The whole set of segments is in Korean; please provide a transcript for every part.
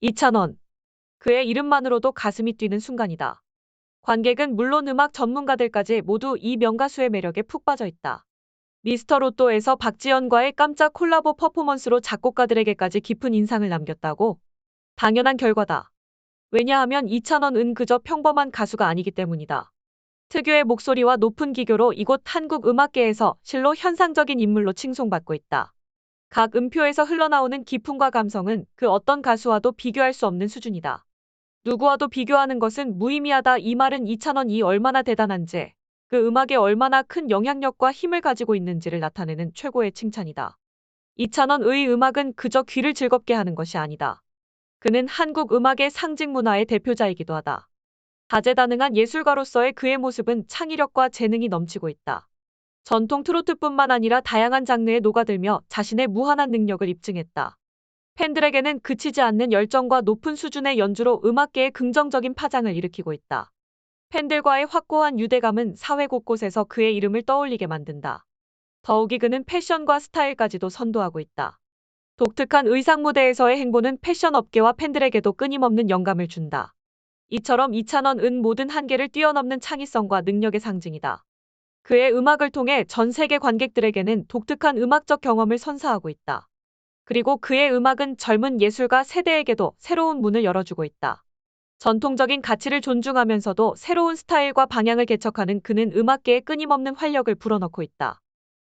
이찬원. 그의 이름만으로도 가슴이 뛰는 순간이다. 관객은 물론 음악 전문가들까지 모두 이 명가수의 매력에 푹 빠져 있다. 미스터 로또에서 박지연과의 깜짝 콜라보 퍼포먼스로 작곡가들에게까지 깊은 인상을 남겼다고? 당연한 결과다. 왜냐하면 이찬원은 그저 평범한 가수가 아니기 때문이다. 특유의 목소리와 높은 기교로 이곳 한국 음악계에서 실로 현상적인 인물로 칭송받고 있다. 각 음표에서 흘러나오는 기품과 감성은 그 어떤 가수와도 비교할 수 없는 수준이다. 누구와도 비교하는 것은 무의미하다 이 말은 이찬원이 얼마나 대단한지, 그 음악에 얼마나 큰 영향력과 힘을 가지고 있는지를 나타내는 최고의 칭찬이다. 이찬원의 음악은 그저 귀를 즐겁게 하는 것이 아니다. 그는 한국 음악의 상징 문화의 대표자이기도 하다. 다재다능한 예술가로서의 그의 모습은 창의력과 재능이 넘치고 있다. 전통 트로트뿐만 아니라 다양한 장르에 녹아들며 자신의 무한한 능력을 입증했다. 팬들에게는 그치지 않는 열정과 높은 수준의 연주로 음악계에 긍정적인 파장을 일으키고 있다. 팬들과의 확고한 유대감은 사회 곳곳에서 그의 이름을 떠올리게 만든다. 더욱이 그는 패션과 스타일까지도 선도하고 있다. 독특한 의상 무대에서의 행보는 패션 업계와 팬들에게도 끊임없는 영감을 준다. 이처럼 이찬원은 모든 한계를 뛰어넘는 창의성과 능력의 상징이다. 그의 음악을 통해 전 세계 관객들에게는 독특한 음악적 경험을 선사하고 있다. 그리고 그의 음악은 젊은 예술가 세대에게도 새로운 문을 열어주고 있다. 전통적인 가치를 존중하면서도 새로운 스타일과 방향을 개척하는 그는 음악계에 끊임없는 활력을 불어넣고 있다.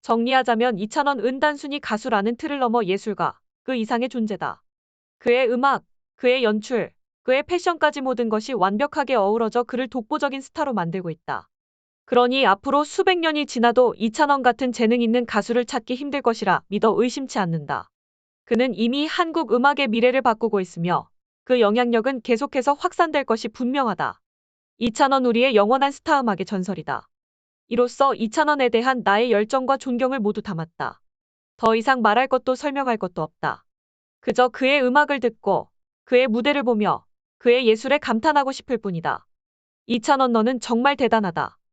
정리하자면 이찬원은 단순히 가수라는 틀을 넘어 예술가, 그 이상의 존재다. 그의 음악, 그의 연출, 그의 패션까지 모든 것이 완벽하게 어우러져 그를 독보적인 스타로 만들고 있다. 그러니 앞으로 수백 년이 지나도 이찬원 같은 재능 있는 가수를 찾기 힘들 것이라 믿어 의심치 않는다. 그는 이미 한국 음악의 미래를 바꾸고 있으며 그 영향력은 계속해서 확산될 것이 분명하다. 이찬원 우리의 영원한 스타 음악의 전설이다. 이로써 이찬원에 대한 나의 열정과 존경을 모두 담았다. 더 이상 말할 것도 설명할 것도 없다. 그저 그의 음악을 듣고 그의 무대를 보며 그의 예술에 감탄하고 싶을 뿐이다. 이찬원 너는 정말 대단하다.